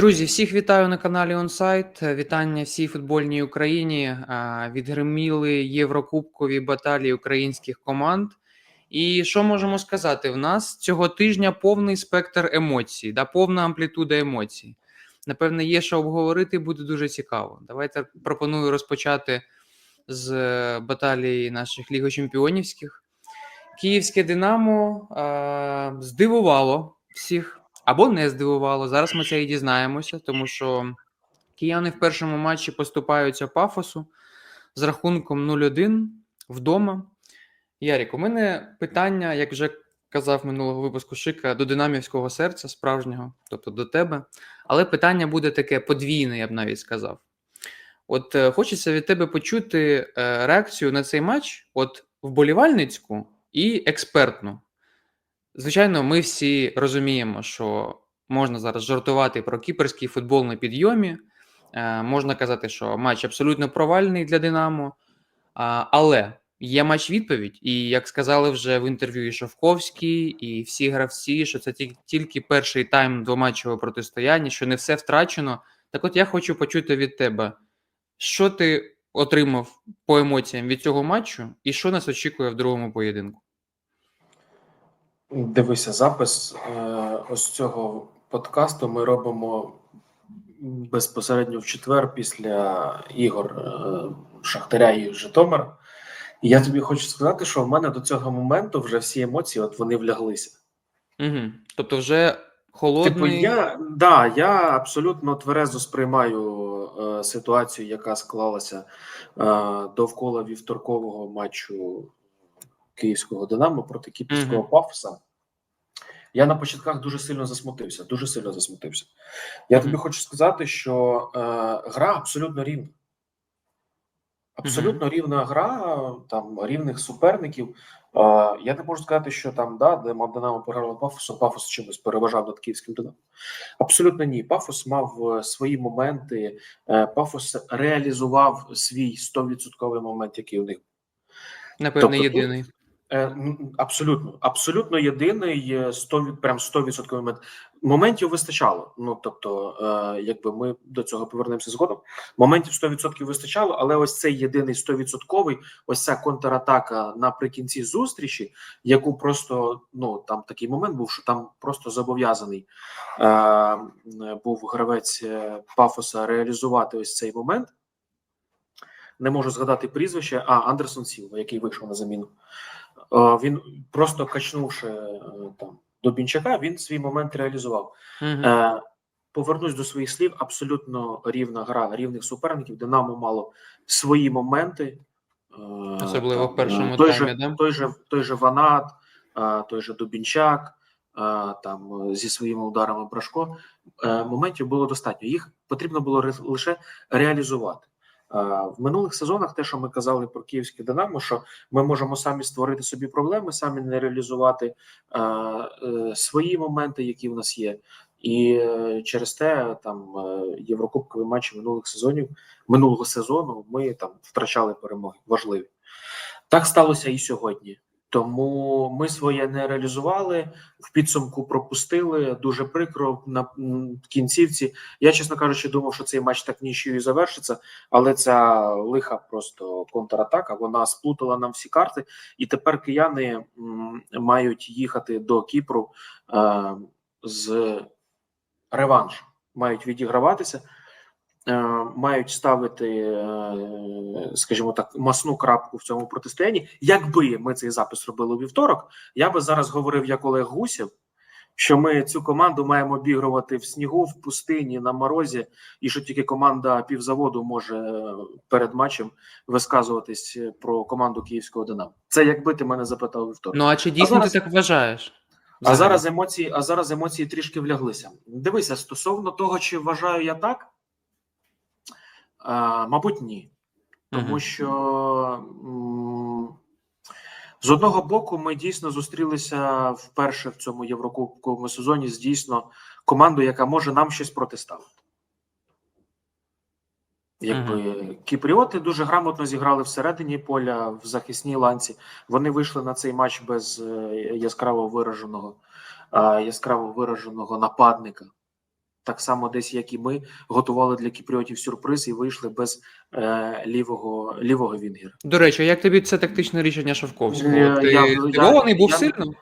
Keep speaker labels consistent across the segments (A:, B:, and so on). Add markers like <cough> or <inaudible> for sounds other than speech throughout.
A: Друзі, всіх вітаю на каналі Онсайт. Вітання всій футбольній Україні. Відгриміли єврокубкові баталії українських команд. І що можемо сказати? В нас цього тижня повний спектр емоцій, да, повна амплітуда емоцій. Напевне, є що обговорити, буде дуже цікаво. Давайте пропоную розпочати з е, баталії наших лігочемпіонівських. Київське Динамо а, здивувало всіх або не здивувало. Зараз ми це і дізнаємося, тому що кияни в першому матчі поступаються пафосу з рахунком 0-1 вдома. Ярік, у мене питання, як вже казав минулого випуску Шика, до динамівського серця справжнього, тобто до тебе. Але питання буде таке подвійне, я б навіть сказав. От е, хочеться від тебе почути е, реакцію на цей матч, от вболівальницьку і експертну. Звичайно, ми всі розуміємо, що можна зараз жартувати про кіперський футбол на підйомі. Е, можна казати, що матч абсолютно провальний для Динамо. Але є матч відповідь, і як сказали вже в інтерв'ю і Шовковський, і всі гравці, що це тільки перший тайм двоматчевого протистояння, що не все втрачено. Так от я хочу почути від тебе, що ти отримав по емоціям від цього матчу, і що нас очікує в другому поєдинку?
B: Дивися, запис е, ось цього подкасту ми робимо безпосередньо в четвер після ігор е, Шахтаря і Житомира. І я тобі хочу сказати, що в мене до цього моменту вже всі емоції от вони вляглися.
A: Угу. Тобто, вже холодний.
B: Типу, я да, я абсолютно тверезо сприймаю е, ситуацію, яка склалася е, довкола вівторкового матчу київського Динамо проти кіпрського
A: Мгм.
B: пафоса. Я на початках дуже сильно засмутився. Дуже сильно засмутився. Я тобі хочу сказати, що е, гра абсолютно рівна. Абсолютно рівна гра, там рівних суперників. Е, я не можу сказати, що там да, де Динамо програло Пафосу, Пафос чимось переважав над київським Динамо. Абсолютно ні. Пафос мав е, свої моменти. Е, Пафос реалізував свій 100% момент, який у них
A: Напевне,
B: Тобто
A: єдиний.
B: Абсолютно, абсолютно єдиний е, 100, прям 100% момент. Моментів вистачало. Ну тобто, е, якби ми до цього повернемося згодом. Моментів 100% вистачало, але ось цей єдиний 100%, ось ця контратака наприкінці зустрічі, яку просто ну там такий момент був, що там просто зобов'язаний е, був гравець е, пафоса реалізувати ось цей момент. Не можу згадати прізвище, а Андерсон Сілва, який вийшов на заміну. Він просто качнувши е, там до Бінчака, він свій момент реалізував. Е, Повернусь до своїх слів. Абсолютно рівна гра рівних суперників. Динамо мало свої моменти. Е,
A: Особливо в першому
B: той
A: таймі,
B: же,
A: да?
B: той же той же Ванат, той же Дубінчак, там зі своїми ударами Брашко. Моментів було достатньо. Їх потрібно було лише реалізувати. В минулих сезонах те, що ми казали про київське Динамо, що ми можемо самі створити собі проблеми, самі не реалізувати е, свої моменти, які в нас є. І е, через те там е, єврокубкові матчі минулих сезонів минулого сезону ми там втрачали перемоги важливі. Так сталося і сьогодні. Тому ми своє не реалізували в підсумку. Пропустили дуже прикро на кінцівці. Я чесно кажучи, думав, що цей матч так нічию завершиться, але ця лиха просто контратака. Вона сплутала нам всі карти, і тепер кияни мають їхати до Кіпру е, з реванш, мають відіграватися. Е, Мають ставити, е, скажімо так, масну крапку в цьому протистоянні. Якби ми цей запис робили у вівторок, я би зараз говорив як Олег Гусєв, що ми цю команду маємо обігрувати в снігу, в пустині, на морозі, і що тільки команда півзаводу може е, перед матчем висказуватись про команду київського Динамо. Це якби ти мене запитав у вівторок.
A: Ну, а чи дійсно
B: зараз-
A: ти так вважаєш?
B: А зараз емоції, а зараз емоції трішки вляглися. Дивися, стосовно того, чи вважаю я так, а, мабуть, ні. Тому
A: Мгм.
B: що з одного боку ми дійсно зустрілися вперше в цьому єврокубковому сезоні з дійсно командою, яка може нам щось протиставити. Якби кіпріоти дуже грамотно зіграли всередині поля в захисній ланці. Вони вийшли на цей матч без е, яскраво вираженого, яскраво вираженого нападника. Так само десь як і ми, готували для кіпріотів сюрприз і вийшли без е, лівого лівого вінгера.
A: До речі, як тобі це тактичне рішення Шовковського?
B: Е,
A: Ти
B: я- я-
A: був
B: я-
A: сильно?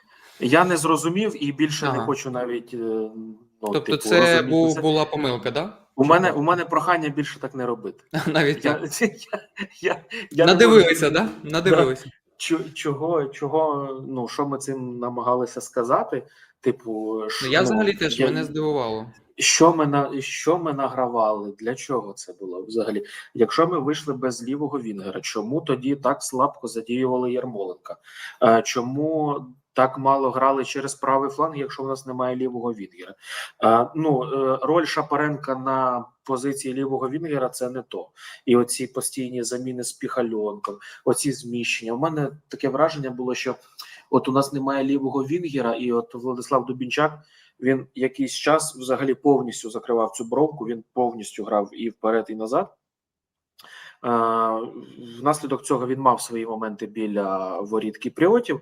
B: Я не зрозумів і більше не хочу навіть. е, Ну,
A: Тобто,
B: типу,
A: це
B: розуміти
A: був,
B: це.
A: була помилка, да?
B: У мене у мене прохання більше так не робити. <laughs>
A: Навіть
B: Я,
A: так. <laughs>
B: я, я, я
A: Надивилися, да? Надивилися.
B: Чо- Чого, чого, ну що ми цим намагалися сказати? Типу,
A: Ну,
B: що,
A: я взагалі теж
B: я-
A: мене здивувало.
B: Що ми на що ми награвали? Для чого це було взагалі? Якщо ми вийшли без лівого вінгера, чому тоді так слабко задіювали Ярмоленка? Е, Чому так мало грали через правий фланг, якщо в нас немає лівого вінгера? Е, Ну е, роль Шапаренка на позиції лівого вінгера це не то. І оці постійні заміни з піхальонком, оці зміщення. У мене таке враження було, що от у нас немає лівого вінгера, і от Владислав Дубінчак він якийсь час взагалі повністю закривав цю бровку. Він повністю грав і вперед, і назад. Внаслідок цього він мав свої моменти біля воріт кіпріотів.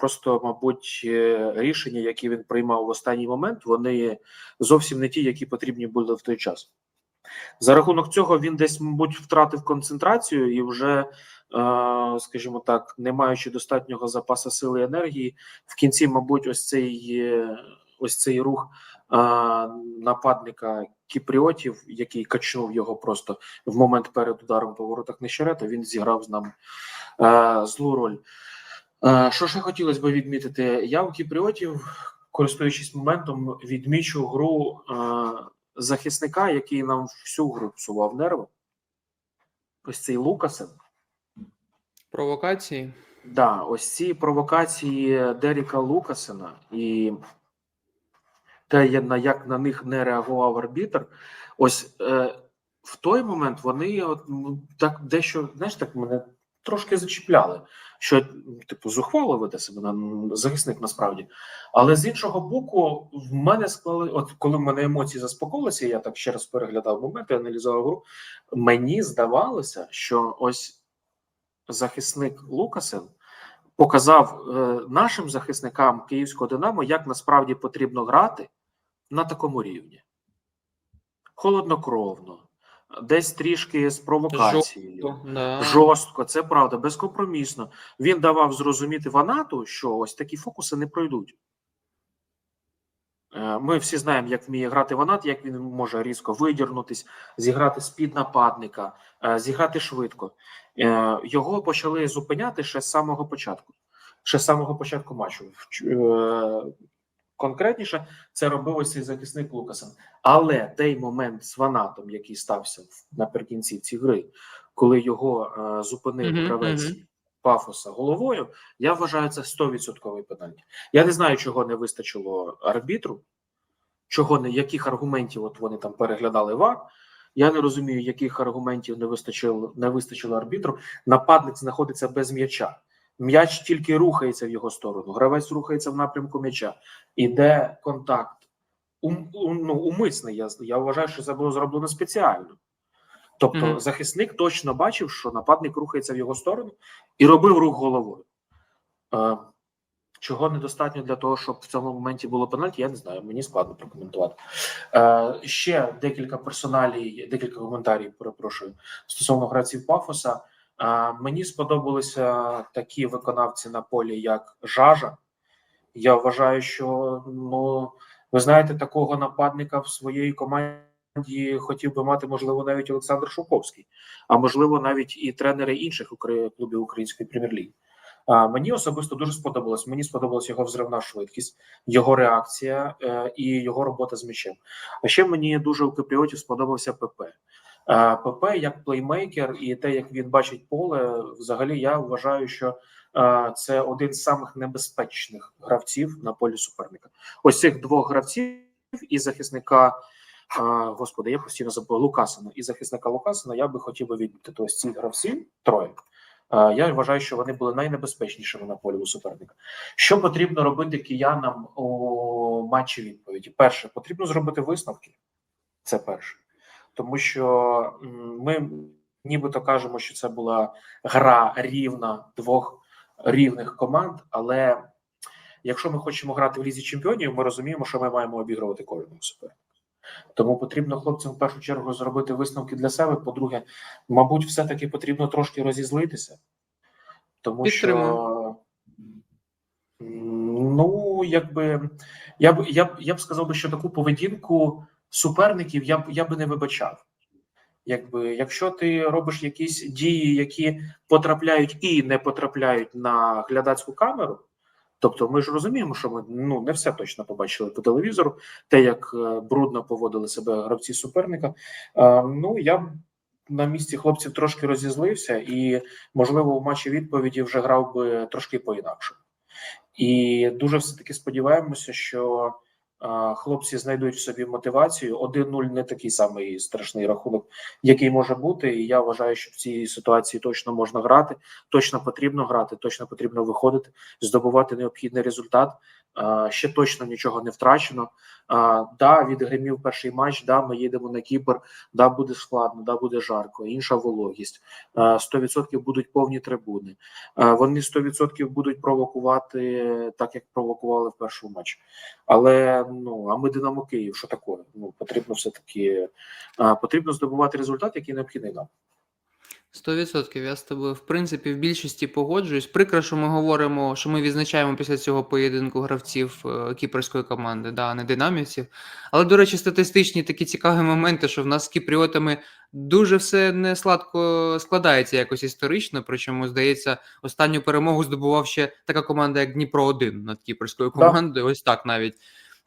B: Просто, мабуть, е, рішення, які він приймав в останній момент, вони зовсім не ті, які потрібні були в той час. За рахунок цього він десь, мабуть, втратив концентрацію і вже, скажімо так, не маючи достатнього запасу сили і енергії, в кінці, мабуть, ось цей, е, ось цей рух е, нападника кіпріотів, який качнув його просто в момент перед ударом по воротах Нещерета, він зіграв з нами е, злу роль. Е, Що ще хотілося б відмітити? Я у кіпріотів, користуючись моментом, відмічу гру е, захисника, який нам всю гру псував нерви. Ось цей Лукасен.
A: Провокації.
B: Да, ось ці провокації Деріка Лукасена і те, на як на них не реагував арбітр. Ось е, в той момент вони от, ну, так дещо, знаєш, так мене трошки зачіпляли, що типу зухвало веде себе на захисник насправді. Але з іншого боку, в мене склали, от коли в мене емоції заспокоїлися, я так ще раз переглядав моменти, аналізував гру. Мені здавалося, що ось захисник Лукасен показав е, нашим захисникам київського Динамо, як насправді потрібно грати на такому рівні. Холоднокровно, десь трішки з провокацією.
A: Да.
B: Жорстко, це правда, безкомпромісно. Він давав зрозуміти Ванату, що ось такі фокуси не пройдуть. Е, Ми всі знаємо, як вміє грати Ванат, як він може різко видірнутись, зіграти з-під нападника, е, зіграти швидко. Е, Його почали зупиняти ще з самого початку. Ще з самого початку матчу. Конкретніше, це робив ось цей захисник Лукасен. Але той момент з Ванатом, який стався в- наприкінці цієї гри, коли його е, зупинив
A: Мгм,
B: гравець
A: мгм.
B: пафоса головою, я вважаю це 100% пенальті. Я не знаю, чого не вистачило арбітру, чого не яких аргументів от вони там переглядали ВАР. Я не розумію, яких аргументів не вистачило не вистачило арбітру. Нападник знаходиться без м'яча. М'яч тільки рухається в його сторону. Гравець рухається в напрямку м'яча. Іде контакт. Ум, ну, умисний. Я, я вважаю, що це було зроблено спеціально. Тобто,
A: Мгм.
B: захисник точно бачив, що нападник рухається в його сторону і робив рух головою. Е, чого недостатньо для того, щоб в цьому моменті було пенальті, я не знаю. Мені складно прокоментувати. Е, ще декілька персоналій, декілька коментарів, перепрошую, стосовно гравців Пафоса. Мені сподобалися такі виконавці на полі, як Жажа. Я вважаю, що ну ви знаєте, такого нападника в своїй команді хотів би мати, можливо, навіть Олександр Шовковський, а можливо, навіть і тренери інших клубів української прем'єр-ліги. Мені особисто дуже сподобалось. Мені сподобалась його взривна швидкість, його реакція е, і його робота з м'ячем. А ще мені дуже у Кипріотів сподобався ПП. ПП як плеймейкер і те, як він бачить поле, взагалі я вважаю, що це один з самих небезпечних гравців на полі суперника. Ось цих двох гравців і захисника. Господи, я постійно забув Лукасина і захисника Лукасина. Я би хотів би відмітити ось ці гравці троє. Я вважаю, що вони були найнебезпечнішими на полі у суперника. Що потрібно робити киянам у матчі відповіді? Перше, потрібно зробити висновки. Це перше, тому що ми нібито кажемо, що це була гра рівна двох рівних команд. Але якщо ми хочемо грати в лізі чемпіонів, ми розуміємо, що ми маємо обігрувати кожного суперника. Тому потрібно хлопцям в першу чергу зробити висновки для себе. По-друге, мабуть, все-таки потрібно трошки розізлитися, тому
A: Підтримую.
B: що ну, якби я б я б я б сказав би, що таку поведінку суперників я б я би не вибачав. Якби якщо ти робиш якісь дії, які потрапляють і не потрапляють на глядацьку камеру, тобто ми ж розуміємо, що ми ну не все точно побачили по телевізору, те, як е, брудно поводили себе гравці суперника. Е, ну я б на місці хлопців трошки розізлився, і можливо в матчі відповіді вже грав би трошки по-інакше. І дуже все таки сподіваємося, що хлопці знайдуть в собі мотивацію. 1-0 не такий самий страшний рахунок, який може бути. І я вважаю, що в цій ситуації точно можна грати, точно потрібно грати, точно потрібно виходити, здобувати необхідний результат. Ще точно нічого не втрачено. Да, відгримів перший матч. Да, ми їдемо на Кіпр. Да, буде складно, да, буде жарко, інша вологість. Е, 100% будуть повні трибуни. Вони 100% будуть провокувати так, як провокували в першому матчі. Але ну а ми Динамо Київ, що таке? Ну потрібно все таки потрібно здобувати результат, який необхідний нам.
A: Сто відсотків я з тобою в принципі в більшості погоджуюсь. Прикро, що ми говоримо, що ми відзначаємо після цього поєдинку гравців е, кіпрської команди, да, а не динамівців. Але, до речі, статистичні такі цікаві моменти, що в нас з кіпріотами дуже все не сладко складається якось історично. Причому, здається, останню перемогу здобував ще така команда, як Дніпро 1 над кіпрською
B: Да.
A: командою. Ось так навіть.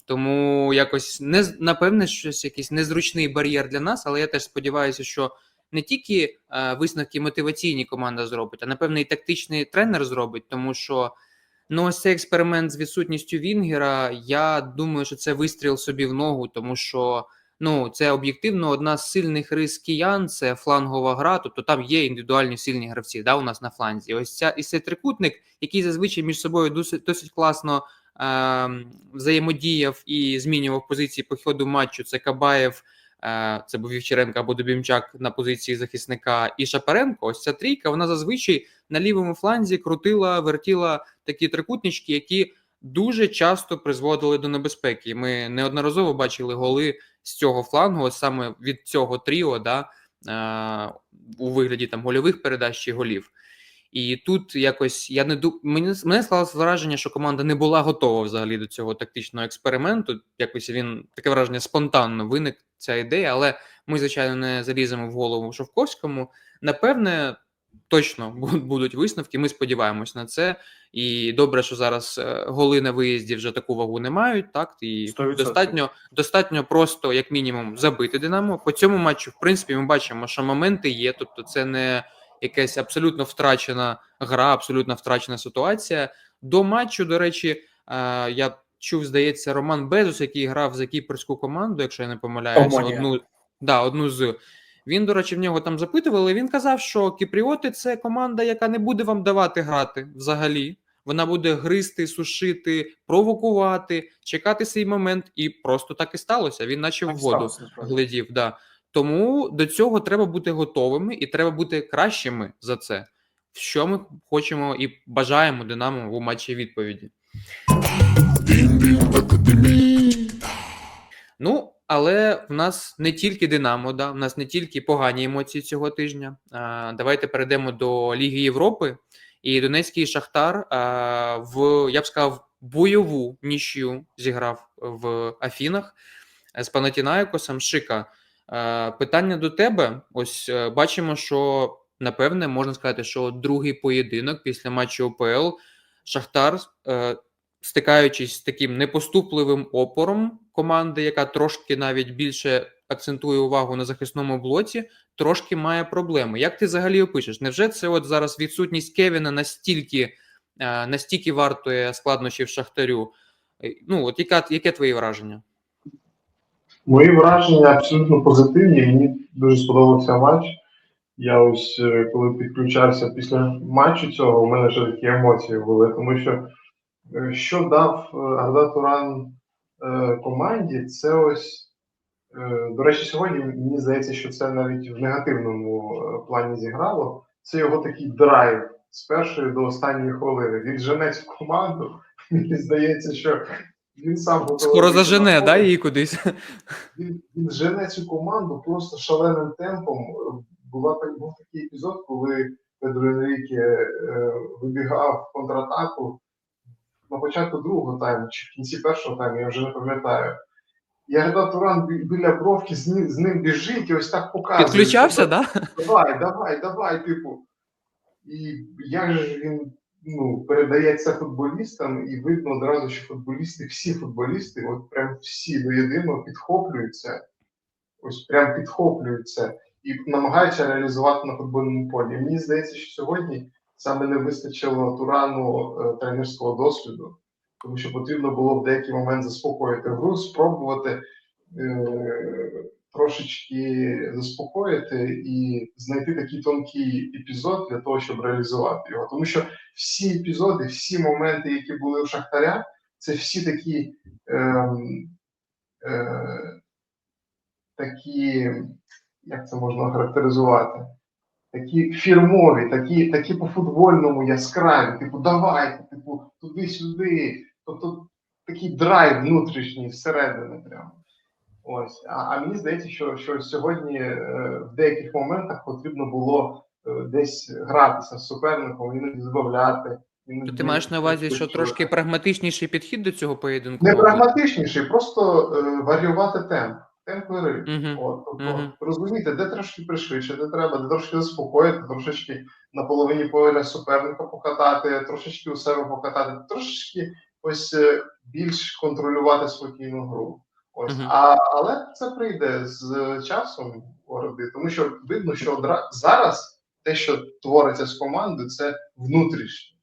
A: Тому якось не напевне, щось якийсь незручний бар'єр для нас, але я теж сподіваюся, що не тільки е, висновки мотиваційні команда зробить, а напевне і тактичний тренер зробить, тому що ну ось цей експеримент з відсутністю Вінгера. Я думаю, що це вистріл собі в ногу, тому що ну це об'єктивно одна з сильних рис киян, це флангова гра. Тобто там є індивідуальні сильні гравці. Да, у нас на фланзі. Ось ця і цей трикутник, який зазвичай між собою досить досить класно. е, Взаємодіяв і змінював позиції по ходу матчу. Це Кабаєв, це був Вівчаренко або Дубімчак на позиції захисника і Шапаренко. Ось ця трійка, вона зазвичай на лівому фланзі крутила, вертіла такі трикутнички, які дуже часто призводили до небезпеки. Ми неодноразово бачили голи з цього флангу, саме від цього тріо, да, е, у вигляді там гольових передач чи голів. І тут якось я не ду... мені мене склалося враження, що команда не була готова взагалі до цього тактичного експерименту. Якось він таке враження спонтанно виник ця ідея, але ми, звичайно, не заліземо в голову Шовковському. Напевне, точно будуть висновки. Ми сподіваємось на це. І добре, що зараз е, голи на виїзді вже таку вагу не мають. Так і
B: 100%.
A: достатньо, достатньо просто, як мінімум, забити Динамо. По цьому матчу, в принципі, ми бачимо, що моменти є. Тобто, це не якась абсолютно втрачена гра, абсолютно втрачена ситуація. До матчу, до речі, е, я чув, здається, Роман Безус, який грав за кіпрську команду, якщо я не помиляюся,
B: Омонія.
A: одну, да, одну з. Він, до речі, в нього там запитували. Він казав, що Кіпріоти це команда, яка не буде вам давати грати взагалі. Вона буде гризти, сушити, провокувати, чекати свій момент, і просто так і сталося. Він наче в воду
B: сталося,
A: глядів. Да. Тому до цього треба бути готовими і треба бути кращими за це. Що ми хочемо і бажаємо Динамо у матчі відповіді. Ну, але в нас не тільки Динамо, да, в нас не тільки погані емоції цього тижня. А, давайте перейдемо до Ліги Європи. І Донецький Шахтар а, в, я б сказав, бойову нічю зіграв в Афінах з Панатінаєкосом. Шика. Е, Питання до тебе. Ось е, бачимо, що напевне можна сказати, що другий поєдинок після матчу ОПЛ Шахтар, е, стикаючись з таким непоступливим опором команди, яка трошки навіть більше акцентує увагу на захисному блоці, трошки має проблеми. Як ти взагалі опишеш? Невже це от зараз відсутність Кевіна настільки, е, настільки вартує складнощів Шахтарю? Е, Ну, от яка, яке твої враження?
C: Мої враження абсолютно позитивні. Мені дуже сподобався матч. Я ось е, коли підключався після матчу цього, у мене вже такі емоції були, тому що що дав е, Арда Туран е, команді, це ось. е, До речі, сьогодні мені здається, що це навіть в негативному е, плані зіграло. Це його такий драйв з першої до останньої хвилини. Він женець в команду. <laughs> Мені здається, що він сам готовий
A: Скоро зажене, да, її кудись? <laughs>
C: він, він жене цю команду просто шаленим темпом. Була так був такий епізод, коли Педро Енріке е, вибігав в контратаку на початку другого тайму чи в кінці першого тайму, я вже не пам'ятаю. І Ардат Туран біля бровки з ним, з ним біжить і ось так показує.
A: Підключався,
C: Тобто,
A: да?
C: Давай, давай, давай, типу. І як же він ну, передає це футболістам, і видно одразу, що футболісти, всі футболісти, от прям всі до єдиного підхоплюються, ось прям підхоплюються і намагаються реалізувати на футбольному полі. Мені здається, що сьогодні саме не вистачило Турану е, тренерського досвіду, тому що потрібно було в деякий момент заспокоїти гру, спробувати е, трошечки заспокоїти і знайти такий тонкий епізод для того, щоб реалізувати його. Тому що всі епізоди, всі моменти, які були у Шахтаря, це всі такі. Ем, е, такі, як це можна характеризувати? Такі фірмові, такі, такі по-футбольному яскраві, типу, давайте, типу, туди-сюди. Тобто такий драйв внутрішній всередини прямо. Ось. А, а мені здається, що, що сьогодні е, в деяких моментах потрібно було е, десь гратися з суперником, іноді збавляти. іноді
A: То ти маєш на увазі, що трошки прагматичніший підхід до цього поєдинку?
C: не прагматичніший, просто е, варіювати темп. Темп гри.
A: Мгм.
C: От, тобто,
A: Мгм.
C: розуміти, де трошки пришвидшити треба, де трошки заспокоїти, трошечки на половині поля суперника покатати, трошечки у себе покатати, трошечки ось е, більш контролювати спокійну гру. Ось.
A: Мгм.
C: А, але це прийде з часом городи, тому що видно, що одра... зараз те, що твориться з командою, це внутрішнє.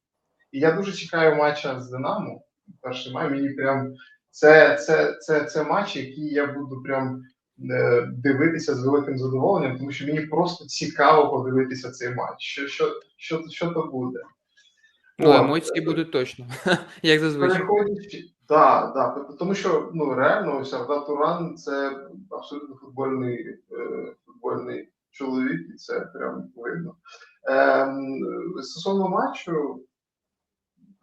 C: І я дуже чекаю матча з Динамо. Перший май мені прям це, це, це, це матч, який я буду прям е, дивитися з великим задоволенням, тому що мені просто цікаво подивитися цей матч. Що, що, що, що то буде?
A: Ну, емоції будуть точно, <laughs> як зазвичай.
C: Переходячи, да, да, тому що ну реально ось Арда Туран це абсолютно футбольний, е, футбольний чоловік, і це прям видно. Ем, стосовно матчу,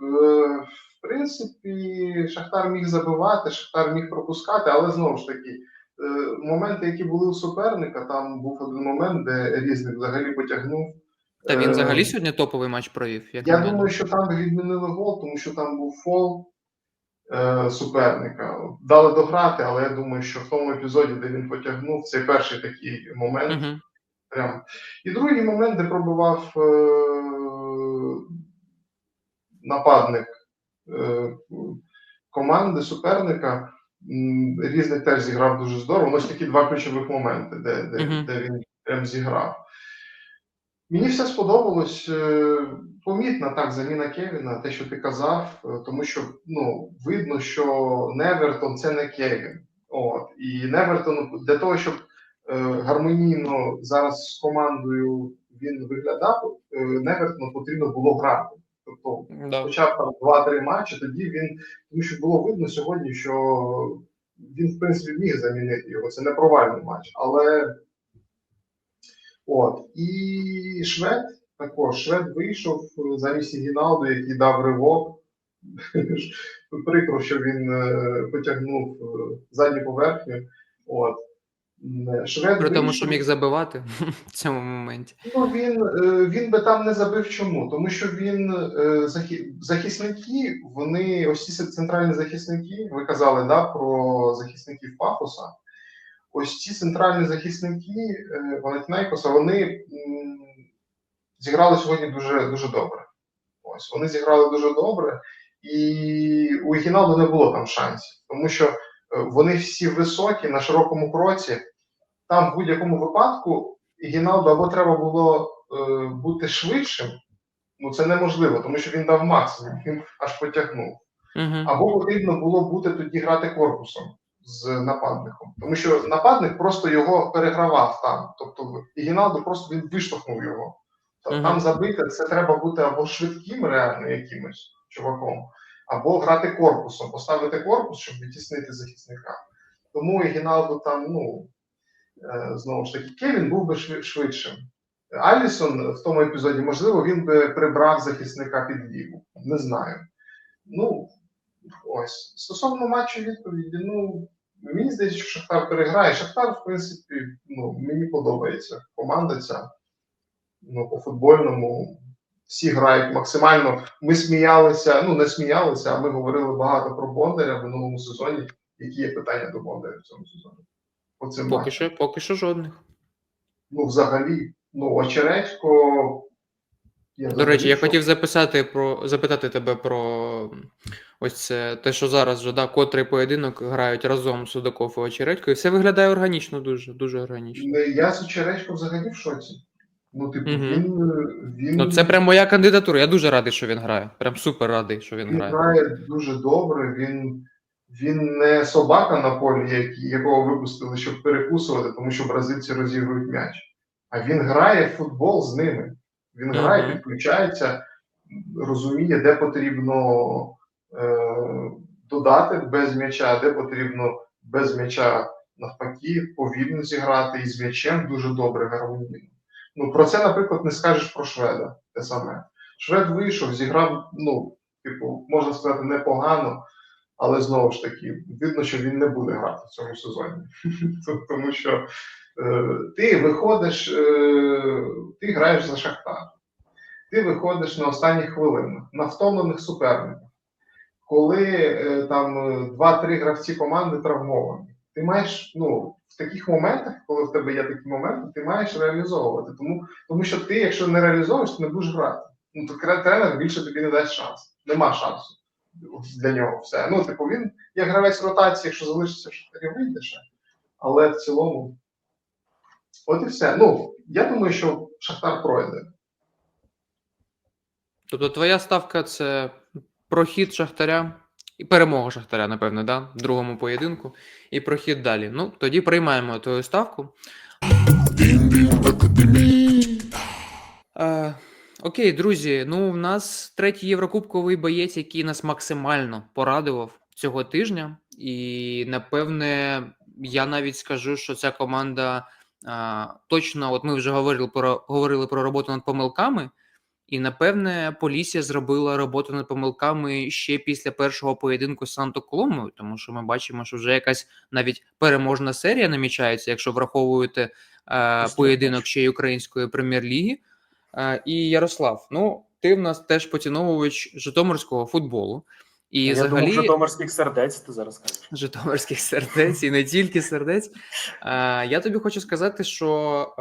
C: е, принципі, Шахтар міг забивати, Шахтар міг пропускати, але знову ж таки, е, моменти, які були у суперника, там був один момент, де різник взагалі потягнув.
A: Та він
C: Е,
A: взагалі сьогодні топовий матч провів. Як
C: я
A: на мене.
C: думаю, що там відмінили гол, тому що там був фол е, суперника. Дали дограти, але я думаю, що в тому епізоді, де він потягнув, це перший такий момент.
A: Мгм.
C: Прям. І другий момент, де пробував е, нападник команди суперника. М, Різник теж зіграв дуже здорово. Ну, ось такі два ключових моменти, де, де,
A: Мгм.
C: де він прям зіграв. Мені все сподобалось. е, Помітна так заміна Кевіна, те, що ти казав, е, тому що ну, видно, що Невертон це не Кевін. От. І Невертон для того, щоб е, гармонійно зараз з командою він виглядав, е, Невертону потрібно було грати. Тобто,
A: Да.
C: хоча б там 2-3 матчі, тоді він, тому що було видно сьогодні, що він, в принципі, міг замінити його. Це не провальний матч. Але от. І Швед також. Швед вийшов е, замість Гіналду, який дав ривок. <laughs> Прикро, що він е, потягнув е, задню поверхню. От. М,
A: При тому, що міг забивати <laughs> в цьому моменті.
C: Ну, він, е, він би там не забив чому? Тому що він е, захисники, вони ось ці центральні захисники, ви казали да, про захисників Пафоса. Ось ці центральні захисники е, Ванатінайкоса, вони зіграли сьогодні дуже, дуже добре. Ось вони зіграли дуже добре, і у Гіналду не було там шансів, тому що вони всі високі на широкому кроці. Там в будь-якому випадку Гіналду або треба було е, бути швидшим, ну це неможливо, тому що він дав максимум, він аж потягнув.
A: Мгм.
C: Або потрібно було бути тоді грати корпусом з нападником, тому що нападник просто його перегравав там. Тобто Гіналду просто він виштовхнув його. Та-
A: Мгм.
C: Там забити це треба бути або швидким, реально якимось чуваком, або грати корпусом, поставити корпус, щоб відтіснити захисника. Тому Гіналду там, ну знову ж таки, Кевін був би швидшим. Алісон в тому епізоді, можливо, він би прибрав захисника під ліву. Не знаю. Ну, Ось. Стосовно матчу відповіді, ну мені здається, що Шахтар переграє. Шахтар, в принципі, ну, мені подобається команда ця. Ну, по футбольному всі грають максимально. Ми сміялися, ну не сміялися, а ми говорили багато про Бондаря в минулому сезоні. Які є питання до Бондаря в цьому сезоні? Цим
A: Поки що, поки що жодних.
C: Ну, взагалі, ну, Очеречко. я
A: До речі, я хотів записати про запитати тебе про ось це те, що зараз вже да, котрий поєдинок грають разом Судаков і Очередько, і все виглядає органічно, дуже, дуже органічно.
C: Я з Очеречко взагалі в шоці. Ну, типу,
A: Мгм.
C: він, він,
A: Ну, це прям моя кандидатура. Я дуже радий, що він грає. Прям супер радий, що він
C: він
A: грає.
C: грає дуже добре. Він, він не собака на полі, якого випустили, щоб перекусувати, тому що бразильці розігрують м'яч. А він грає в футбол з ними. Він грає, підключається, розуміє, де потрібно е, додати без м'яча, де потрібно без м'яча навпаки повільно зіграти і з м'ячем дуже добре гармонійно. Ну про це, наприклад, не скажеш про Шведа. Те саме. Швед вийшов, зіграв, ну, типу, можна сказати, непогано, але знову ж таки, видно, що він не буде грати в цьому сезоні. <laughs> Тому що е, ти виходиш, е, ти граєш за Шахтар. Ти виходиш на останніх хвилинах, на втомлених суперниках. Коли е, там е, два-три гравці команди травмовані, ти маєш, ну, в таких моментах, коли в тебе є такі моменти, ти маєш реалізовувати. Тому, тому що ти, якщо не реалізовуєш, ти не будеш грати. Ну, то тренер більше тобі не дасть шанс. Нема шансу для нього все. Ну, типу, він як гравець ротації, якщо залишиться в Шахтарі, вийде ще. Але в цілому, от і все. Ну, я думаю, що Шахтар пройде.
A: Тобто твоя ставка це прохід Шахтаря і перемога Шахтаря, напевно, да? в другому поєдинку, і прохід далі. Ну, тоді приймаємо твою ставку. Е, окей, друзі. Ну, в нас третій єврокубковий боєць, який нас максимально порадував цього тижня. І напевне, я навіть скажу, що ця команда а, точно, от ми вже говорили про говорили про роботу над помилками. І напевне Полісся зробила роботу над помилками ще після першого поєдинку з Санто Коломою, тому що ми бачимо, що вже якась навіть переможна серія намічається, якщо враховуєте
B: Після
A: поєдинок ще й української прем'єр-ліги. І Ярослав, ну ти в нас теж поціновувач житомирського футболу. І
B: я
A: взагалі
B: думав, житомирських сердець, ти зараз кажеш.
A: житомирських сердець і не тільки сердець. Я тобі хочу сказати, що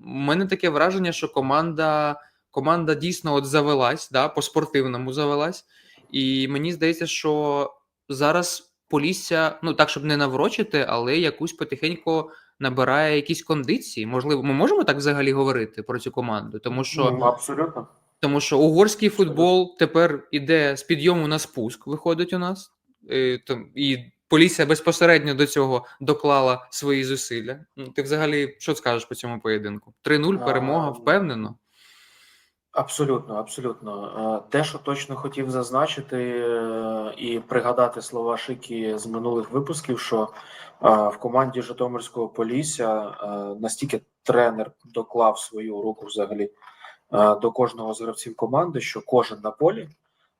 A: в мене таке враження, що команда, команда дійсно от завелась, да, по-спортивному завелась. І мені здається, що зараз Полісся, ну так, щоб не наврочити, але якусь потихеньку набирає якісь кондиції. Можливо, ми можемо так взагалі говорити про цю команду, тому що.
B: Ну, абсолютно.
A: Тому що угорський футбол тепер іде з підйому на спуск, виходить у нас. І, там, і Полісся безпосередньо до цього доклала свої зусилля. Ну, Ти взагалі що скажеш по цьому поєдинку? 3-0 перемога, впевнено.
B: Абсолютно, абсолютно. Е, Те, що точно хотів зазначити е, і пригадати слова Шики з минулих випусків, що е, в команді Житомирського Полісся настільки тренер доклав свою руку взагалі до кожного з гравців команди, що кожен на полі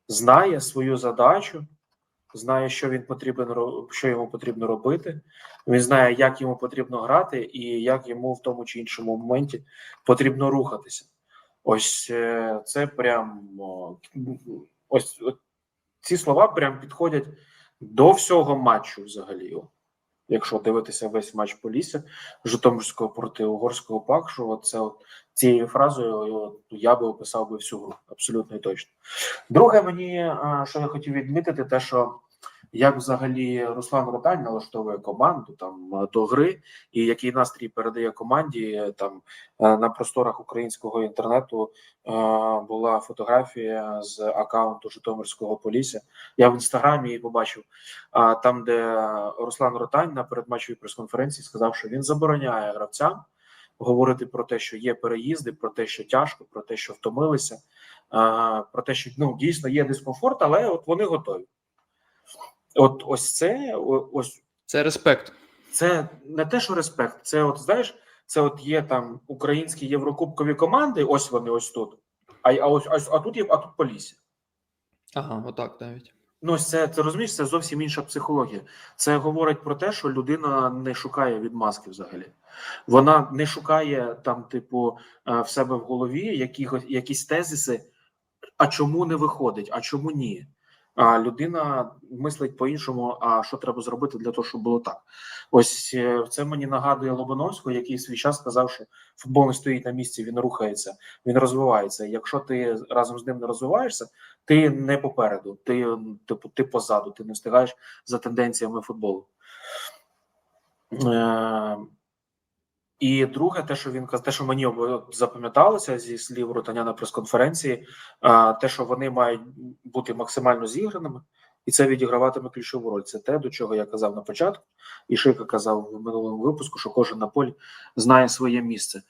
B: знає свою задачу, знає, що він потрібен що йому потрібно робити. Він знає, як йому потрібно грати, і як йому в тому чи іншому моменті потрібно рухатися. Ось е, це прям ось ці слова прям підходять до всього матчу взагалі. Якщо дивитися весь матч Полісся Житомирського проти угорського пакшу, це от цією фразою я би описав би всю гру, абсолютно і точно. Друге, мені що я хотів відмітити, те, що як взагалі Руслан Ротань налаштовує команду там до гри, і який настрій передає команді е, там е, на просторах українського інтернету е, була фотографія з аккаунту Житомирського Полісся. Я в інстаграмі її побачив. Там, де Руслан Ротань на передматчевій прес-конференції сказав, що він забороняє гравцям говорити про те, що є переїзди, про те, що тяжко, про те, що втомилися, а, про те, що ну дійсно є дискомфорт, але от вони готові. От ось це ось
A: Це респект.
B: це не те, що респект, це от знаєш, це от є там українські єврокубкові команди, ось вони ось тут. А, а ось, ось а тут є, а тут Полісся.
A: Ага, отак навіть.
B: Ну, ось це ти розумієш, це зовсім інша психологія. Це говорить про те, що людина не шукає відмазки взагалі. Вона не шукає там, типу, е, в себе в голові якихось якісь тезиси, а чому не виходить, а чому ні. А людина мислить по-іншому, а що треба зробити для того, щоб було так. Ось е, це мені нагадує Лобановського, який свій час сказав, що футбол не стоїть на місці, він рухається, він розвивається. Якщо ти разом з ним не розвиваєшся, ти не попереду, ти типу ти позаду, ти не встигаєш за тенденціями футболу. Е, і друге, те, що він те, що мені запам'яталося зі слів Ротаня на прес-конференції, е, те, що вони мають бути максимально зіграними, і це відіграватиме ключову роль. Це те, до чого я казав на початку, і Шика казав в минулому випуску, що кожен на полі знає своє місце.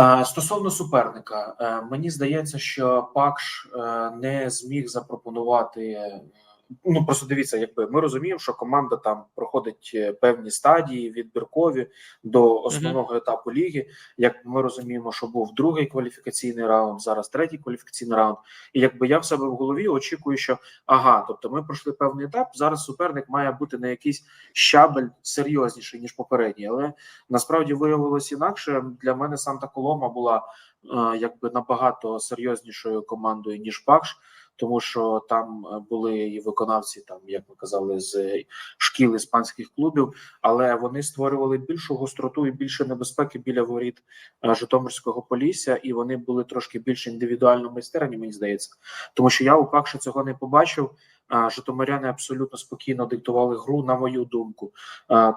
B: Е, Стосовно суперника, е, мені здається, що Пакш е, не зміг запропонувати. Ну просто дивіться, якби ми розуміємо, що команда там проходить е, певні стадії відбіркові до основного етапу ліги. Як ми розуміємо, що був другий кваліфікаційний раунд, зараз третій кваліфікаційний раунд. І якби я в себе в голові очікую, що ага, тобто ми пройшли певний етап. Зараз суперник має бути на якийсь щабель серйозніший ніж попередній, але насправді виявилось інакше. Для мене Санта Колома була е, якби набагато серйознішою командою ніж Пакш, тому що там е, були і виконавці, там як ми казали, з шкіл іспанських клубів, але вони створювали більшу гостроту і більше небезпеки біля воріт е, Житомирського Полісся, і вони були трошки більш індивідуально майстерні, мені здається, тому що я у пакше цього не побачив. Житомиряни абсолютно спокійно диктували гру, на мою думку.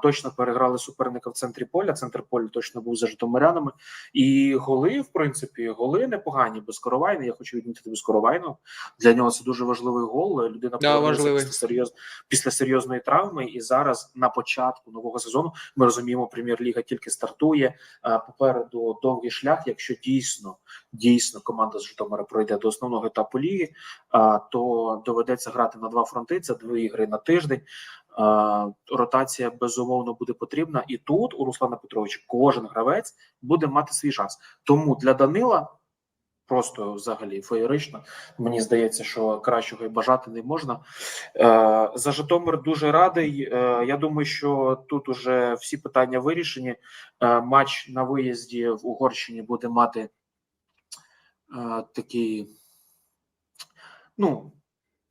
B: Точно переграли суперника в центрі поля. Центр поля точно був за Житомирянами. І голи, в принципі, голи непогані. Безкоровайний. Я хочу відмітити безкоровайного. Для нього це дуже важливий гол. Людина
A: Да, важливий.
B: після серйоз після серйозної травми. І зараз на початку нового сезону ми розуміємо, прем'єр-ліга тільки стартує. Попереду довгий шлях. Якщо дійсно дійсно команда з Житомира пройде до основного етапу ліги, то доведеться грати на два фронти. Це дві ігри на тиждень. Ротація безумовно буде потрібна, і тут у Руслана Петровича кожен гравець буде мати свій шанс. Тому для Данила просто взагалі феєрично. Мені здається, що кращого і бажати не можна. Е, За Житомир дуже радий. Е, Я думаю, що тут уже всі питання вирішені. Е, Матч на виїзді в Угорщині буде мати такий, ну,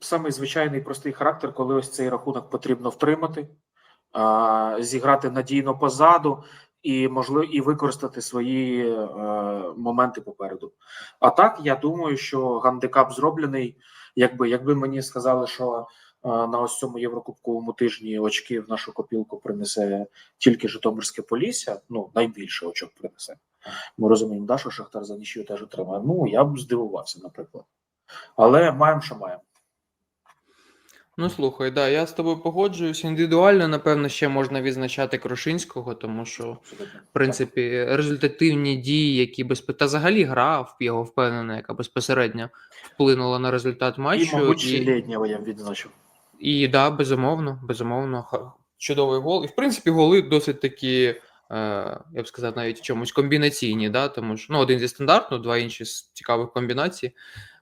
B: самий звичайний простий характер, коли ось цей рахунок потрібно втримати, зіграти надійно позаду і можливо і використати свої е, моменти попереду. А так, я думаю, що гандикап зроблений. Якби якби мені сказали, що е, на ось цьому єврокубковому тижні очки в нашу копілку принесе тільки Житомирське Полісся, ну найбільше очок принесе. Ми розуміємо, да, що Шахтар за нічию теж отримає. Ну я б здивувався, наприклад. Але маємо, що маємо.
A: Ну слухай, да, я з тобою погоджуюсь. Індивідуально, напевно, ще можна відзначати Крошинського, тому що, в принципі, результативні дії, які без та взагалі гра його впевнена, яка безпосередньо вплинула на результат
B: І,
A: матчу.
B: мабуть, ще літнього я відзначив.
A: І да, безумовно, безумовно, чудовий гол. І в принципі, голи досить такі, е, я б сказав, навіть в чомусь комбінаційні, да, тому що ну, один зі стандартну, два інші з цікавих комбінацій.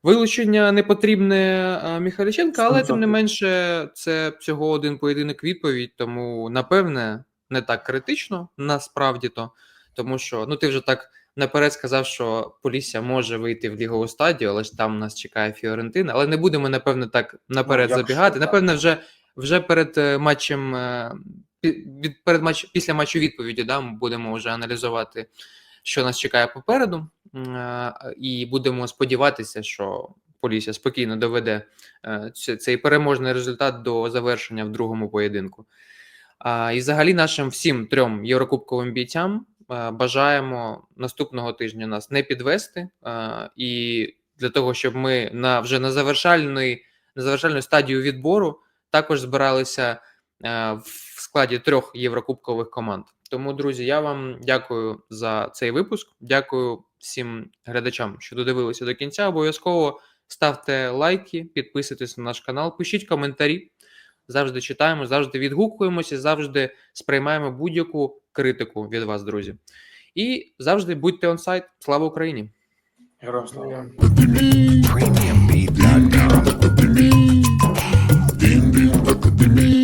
A: Вилучення не потрібне е, Міхаліченка, але тим не менше, це всього один поєдинок відповідь, тому напевне не так критично, насправді то. Тому що ну ти вже так наперед сказав, що Полісся може вийти в лігову стадію, але ж там нас чекає Фіорентина. Але не будемо, напевне, так наперед
B: Ну,
A: забігати.
B: так.
A: Напевне, вже, вже перед е, матчем, е, перед матч, після матчу відповіді, да, ми будемо вже аналізувати, що нас чекає попереду. Е, І будемо сподіватися, що Полісся спокійно доведе е, цей переможний результат до завершення в другому поєдинку. І взагалі нашим всім трьом єврокубковим бійцям е, бажаємо наступного тижня нас не підвести. І для того, щоб ми на вже на завершальний, на завершальну стадію відбору також збиралися в складі трьох єврокубкових команд. Тому, друзі, я вам дякую за цей випуск. Дякую всім глядачам, що додивилися до кінця. Обов'язково ставте лайки, підписуйтесь на наш канал, пишіть коментарі. Завжди читаємо, завжди відгукуємося, завжди сприймаємо будь-яку критику від вас, друзі. І завжди будьте онсайт. Слава Україні!
B: Героям слава.
D: Premiumbeat.com. Give me